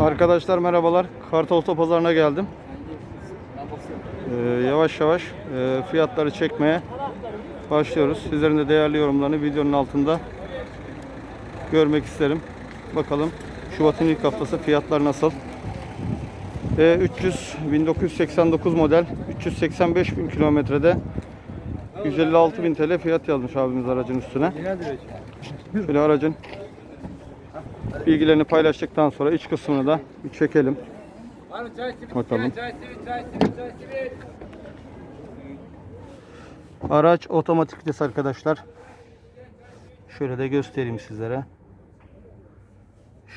Arkadaşlar merhabalar. Kartal Otopazarı'na geldim. Ee, yavaş yavaş e, fiyatları çekmeye başlıyoruz. Sizlerin de değerli yorumlarını videonun altında görmek isterim. Bakalım Şubat'ın ilk haftası fiyatlar nasıl? E300 1989 model 385 bin kilometrede 156 bin TL fiyat yazmış abimiz aracın üstüne. Şöyle aracın bilgilerini paylaştıktan sonra iç kısmını da bir çekelim. Bakalım. Araç otomatik vites arkadaşlar. Şöyle de göstereyim sizlere.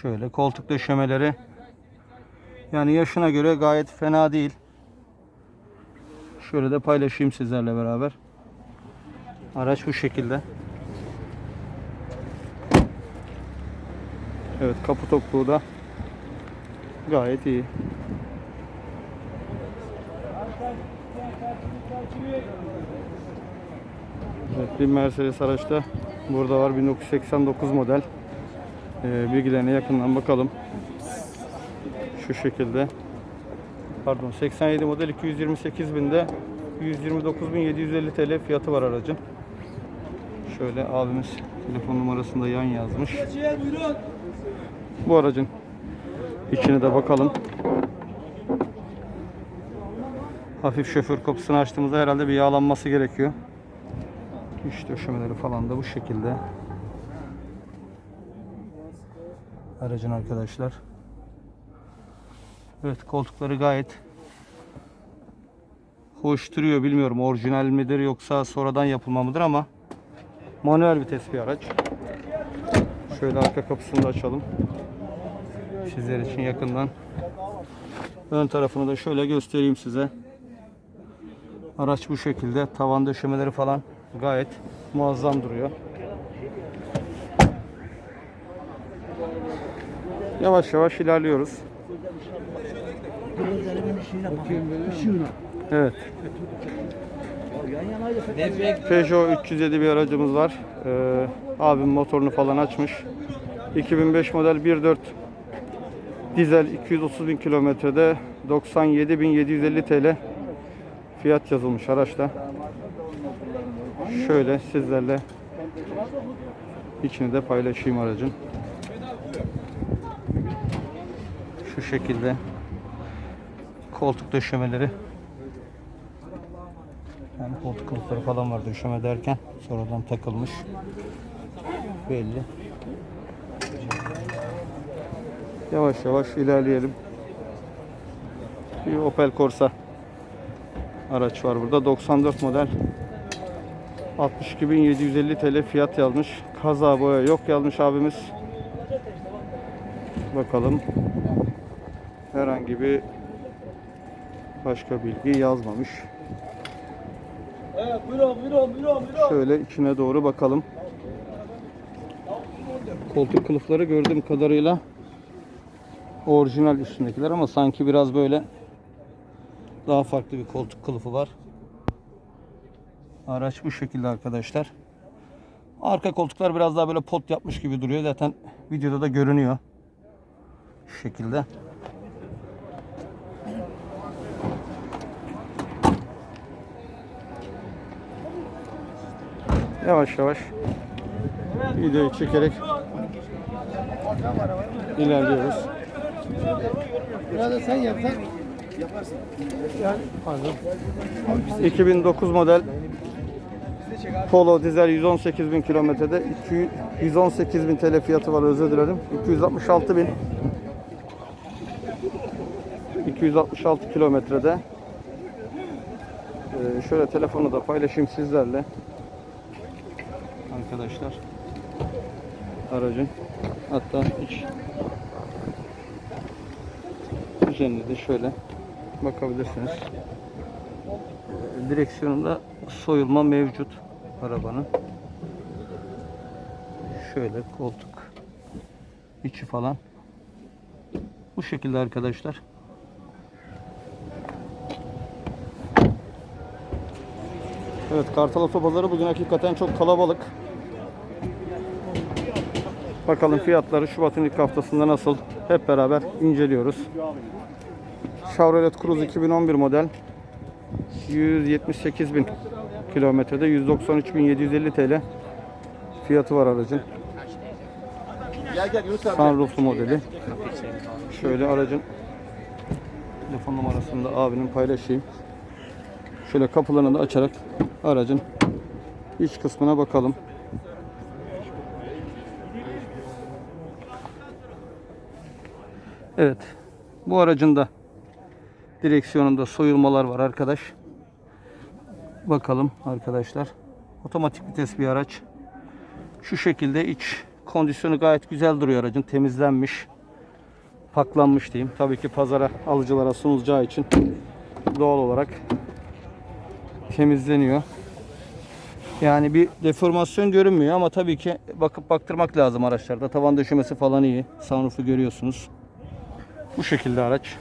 Şöyle koltuk döşemeleri. Yani yaşına göre gayet fena değil. Şöyle de paylaşayım sizlerle beraber. Araç bu şekilde. Evet kapı tokluğu da gayet iyi. Evet, bir Mercedes araçta burada var 1989 model. Ee, bilgilerine yakından bakalım. Şu şekilde. Pardon 87 model 228 binde 129.750 TL fiyatı var aracın. Şöyle abimiz telefon numarasında yan yazmış. Bu aracın içine de bakalım. Hafif şoför kapısını açtığımızda herhalde bir yağlanması gerekiyor. İç döşemeleri falan da bu şekilde. Aracın arkadaşlar. Evet koltukları gayet hoş duruyor. Bilmiyorum orijinal midir yoksa sonradan yapılma mıdır ama manuel vites bir araç. Şöyle arka kapısını da açalım. Sizler için yakından. Ön tarafını da şöyle göstereyim size. Araç bu şekilde. Tavan döşemeleri falan gayet muazzam duruyor. Yavaş yavaş ilerliyoruz. Evet. Peugeot 307 bir aracımız var. Ee, abim motorunu falan açmış. 2005 model 1.4 dizel 230 bin kilometrede 97.750 TL fiyat yazılmış araçta. Şöyle sizlerle içini de paylaşayım aracın. Şu şekilde koltuk döşemeleri yani koltuk kılıfları falan var döşeme derken sonradan takılmış belli. Yavaş yavaş ilerleyelim. Bir Opel Corsa araç var burada. 94 model. 62.750 TL fiyat yazmış. Kaza boya yok yazmış abimiz. Bakalım. Herhangi bir başka bilgi yazmamış. Şöyle içine doğru bakalım. Koltuk kılıfları gördüğüm kadarıyla orijinal üstündekiler ama sanki biraz böyle daha farklı bir koltuk kılıfı var. Araç bu şekilde arkadaşlar. Arka koltuklar biraz daha böyle pot yapmış gibi duruyor. Zaten videoda da görünüyor. Şu şekilde. Yavaş yavaş videoyu çekerek ilerliyoruz. Biraz sen yapsan. 2009 model Polo dizel 118 bin kilometrede 118 bin TL fiyatı var özür dilerim. 266 bin. 266 kilometrede. Ee, şöyle telefonu da paylaşayım sizlerle arkadaşlar aracın hatta iç üzerinde de şöyle bakabilirsiniz direksiyonunda soyulma mevcut arabanın. Şöyle koltuk içi falan. Bu şekilde arkadaşlar. Evet Kartal Otopazarı bugün hakikaten çok kalabalık. Bakalım fiyatları Şubat'ın ilk haftasında nasıl? hep beraber inceliyoruz. Chevrolet Cruze 2011 model 178 bin kilometrede 193.750 TL fiyatı var aracın. Sunrooflu modeli. Şöyle aracın telefon numarasını da abinin paylaşayım. Şöyle kapılarını da açarak aracın iç kısmına bakalım. Evet. Bu aracın da direksiyonunda soyulmalar var arkadaş. Bakalım arkadaşlar. Otomatik vites bir araç. Şu şekilde iç kondisyonu gayet güzel duruyor aracın. Temizlenmiş. Paklanmış diyeyim. Tabii ki pazara alıcılara sunulacağı için doğal olarak temizleniyor. Yani bir deformasyon görünmüyor ama tabii ki bakıp baktırmak lazım araçlarda. Tavan döşemesi falan iyi. Sunroof'u görüyorsunuz. Bu şekilde araç.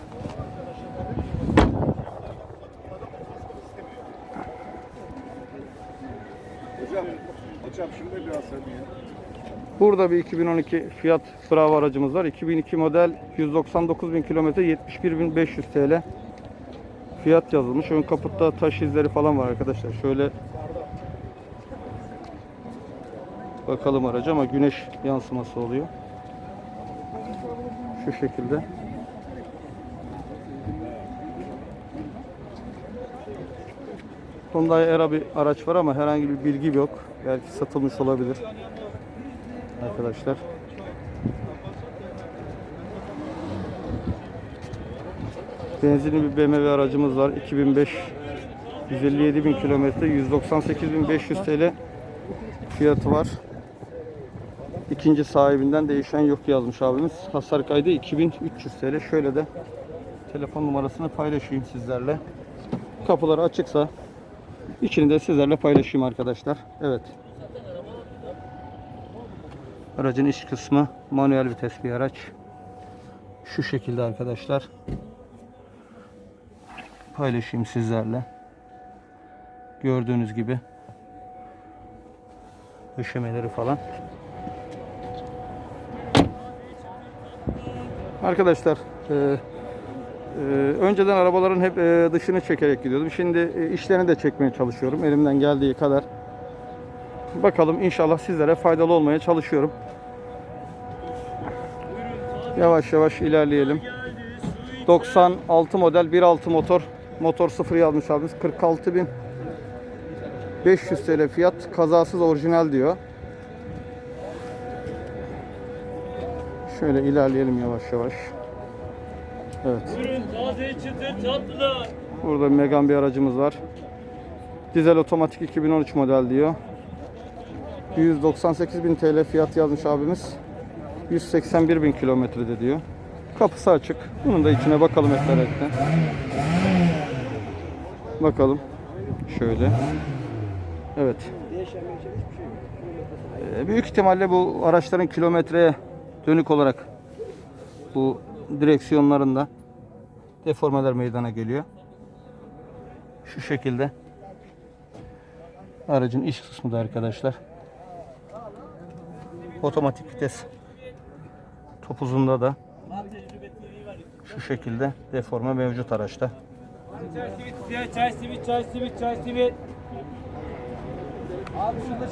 Hocam. Hocam şimdi biraz. Burada bir 2012 Fiat Bravo aracımız var. 2002 model 199 bin kilometre 71.500 TL. Fiyat yazılmış. Ön kaputta taş izleri falan var arkadaşlar. Şöyle bakalım araca ama güneş yansıması oluyor. Şu şekilde. Hyundai Era bir araç var ama herhangi bir bilgi yok. Belki satılmış olabilir arkadaşlar. Benzinli bir BMW aracımız var. 2005 157 bin kilometre 198.500 TL fiyatı var. İkinci sahibinden değişen yok yazmış abimiz. Hasar kaydı 2300 TL. Şöyle de telefon numarasını paylaşayım sizlerle. Kapıları açıksa içini de sizlerle paylaşayım arkadaşlar. Evet. Aracın iç kısmı manuel vites bir araç. Şu şekilde arkadaşlar. Paylaşayım sizlerle. Gördüğünüz gibi. Döşemeleri falan. Arkadaşlar e, önceden arabaların hep e, dışını çekerek gidiyordum. Şimdi e, içlerini de çekmeye çalışıyorum elimden geldiği kadar. Bakalım inşallah sizlere faydalı olmaya çalışıyorum. Yavaş yavaş ilerleyelim. 96 model 1.6 motor. Motor sıfır yazmış abimiz. 46.500 TL fiyat. Kazasız orijinal diyor. Şöyle ilerleyelim yavaş yavaş. Evet. Buyurun taze çıtır tatlılar. Burada Megan bir aracımız var. Dizel otomatik 2013 model diyor. 198.000 TL fiyat yazmış abimiz. 181.000 kilometrede diyor. Kapısı açık. Bunun da içine bakalım hep. Bakalım. Şöyle. Evet. Ee, Büyük ihtimalle bu araçların kilometreye dönük olarak bu direksiyonlarında deformeler meydana geliyor. Şu şekilde aracın iç kısmı da arkadaşlar. Otomatik vites topuzunda da şu şekilde deforme mevcut araçta.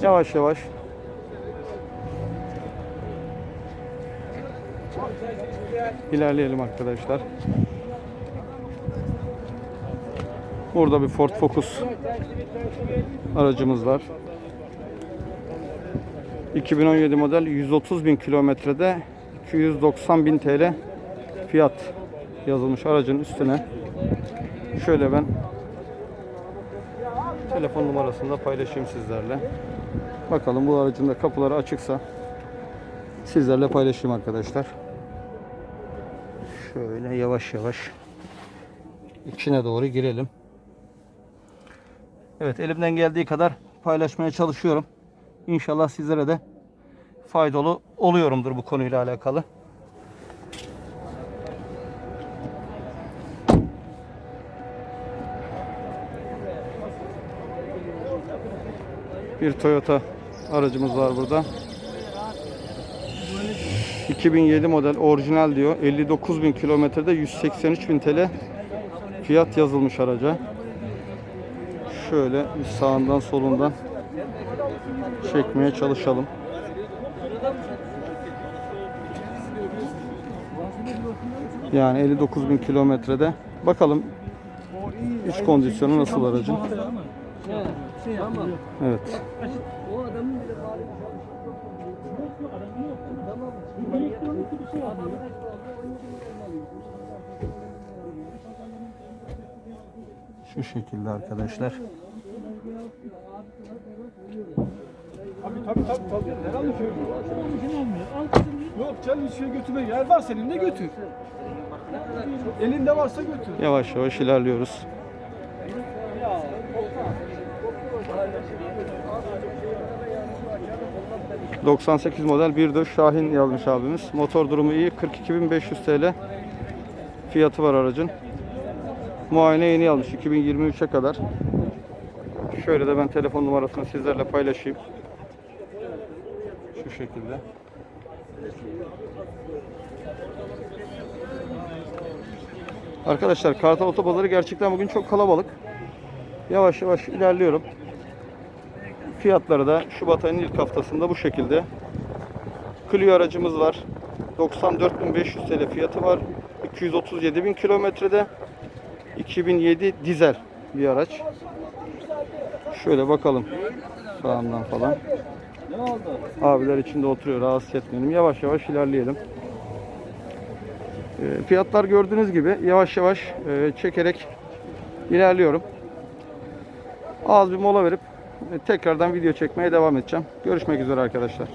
Çay simit, ilerleyelim arkadaşlar. Burada bir Ford Focus aracımız var. 2017 model 130 bin kilometrede 290 bin TL fiyat yazılmış aracın üstüne. Şöyle ben telefon numarasını da paylaşayım sizlerle. Bakalım bu aracın da kapıları açıksa sizlerle paylaşayım arkadaşlar. Şöyle yavaş yavaş içine doğru girelim. Evet elimden geldiği kadar paylaşmaya çalışıyorum. İnşallah sizlere de faydalı oluyorumdur bu konuyla alakalı. Bir Toyota aracımız var burada. 2007 model orijinal diyor. 59 bin kilometrede 183 bin TL fiyat yazılmış araca. Şöyle sağından solundan çekmeye çalışalım. Yani 59 bin kilometrede. Bakalım iç kondisyonu nasıl aracın. Evet. Şu şekilde arkadaşlar. Abi tabii tabii tabii. Herhalde şey Yok canım hiç şey götürme. Yer varsa elinde götür. Elinde varsa götür. Yavaş yavaş ilerliyoruz. ...98 model 1.4 Şahin yazmış abimiz. Motor durumu iyi. 42.500 TL fiyatı var aracın. Muayene yeni almış 2023'e kadar. Şöyle de ben telefon numarasını sizlerle paylaşayım. Şu şekilde. Arkadaşlar Kartal Otopazarı gerçekten bugün çok kalabalık. Yavaş yavaş ilerliyorum. Fiyatları da Şubat ayının ilk haftasında bu şekilde. Clio aracımız var. 94.500 TL fiyatı var. 237.000 kilometrede. 2007 dizel bir araç. Şöyle bakalım sağından falan. Abiler içinde oturuyor rahatsız etmeyelim. Yavaş yavaş ilerleyelim. E, Fiyatlar gördüğünüz gibi yavaş yavaş e, çekerek ilerliyorum. Az bir mola verip tekrardan video çekmeye devam edeceğim. Görüşmek üzere arkadaşlar.